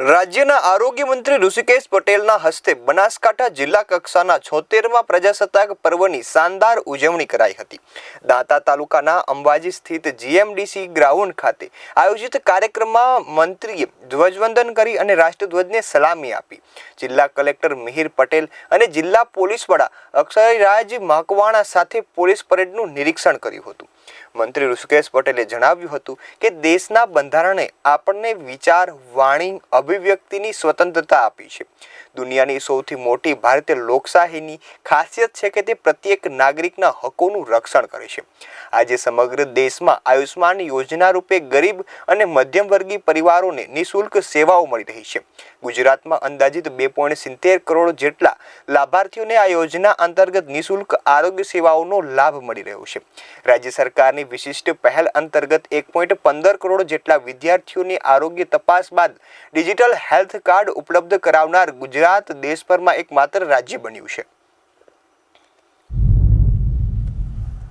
રાજ્યના આરોગ્ય મંત્રી ઋષિકેશ પટેલના હસ્તે બનાસકાંઠા જિલ્લા કક્ષાના છોતેરમાં પ્રજાસત્તાક પર્વની શાનદાર ઉજવણી કરાઈ હતી. દાંતા તાલુકાના અંબાજી સ્થિત જીએમડીસી ગ્રાઉન્ડ ખાતે આયોજિત કાર્યક્રમમાં મંત્રીએ ધ્વજવંદન કરી અને રાષ્ટ્રધ્વજને સલામી આપી. જિલ્લા કલેક્ટર મિહિર પટેલ અને જિલ્લા પોલીસ વડા અક્ષયરાજ મકવાણા સાથે પોલીસ પરેડનું નિરીક્ષણ કર્યું હતું. મંત્રી ઋષિકેશ પટેલે જણાવ્યું હતું કે દેશના બંધારણે આપણને વિચાર, વાણી, અભિવ્યક્તિની સ્વતંત્રતા આપી છે. દુનિયાની સૌથી મોટી ભારતીય લોકશાહીની ખાસિયત છે કે તે પ્રત્યેક નાગરિકના હકોનું રક્ષણ કરે છે. આજે સમગ્ર દેશમાં આયુષ્માન યોજના રૂપે ગરીબ અને મધ્યમવર્ગી પરિવારોને નિઃશુલ્ક સેવાઓ મળી રહી છે. ગુજરાતમાં અંદાજિત બે પોઈન્ટ સિત્તેર કરોડ જેટલા લાભાર્થીઓને આ યોજના અંતર્ગત નિઃશુલ્ક આરોગ્ય સેવાઓનો લાભ મળી રહ્યો છે. રાજ્ય સરકારની વિશિષ્ટ પહેલ અંતર્ગત એક પોઈન્ટ પંદર કરોડ જેટલા વિદ્યાર્થીઓની આરોગ્ય તપાસ બાદ ડિજિટલ હેલ્થ કાર્ડ ઉપલબ્ધ કરાવનાર ગુજરાત દેશભરમાં એકમાત્ર રાજ્ય બન્યું છે.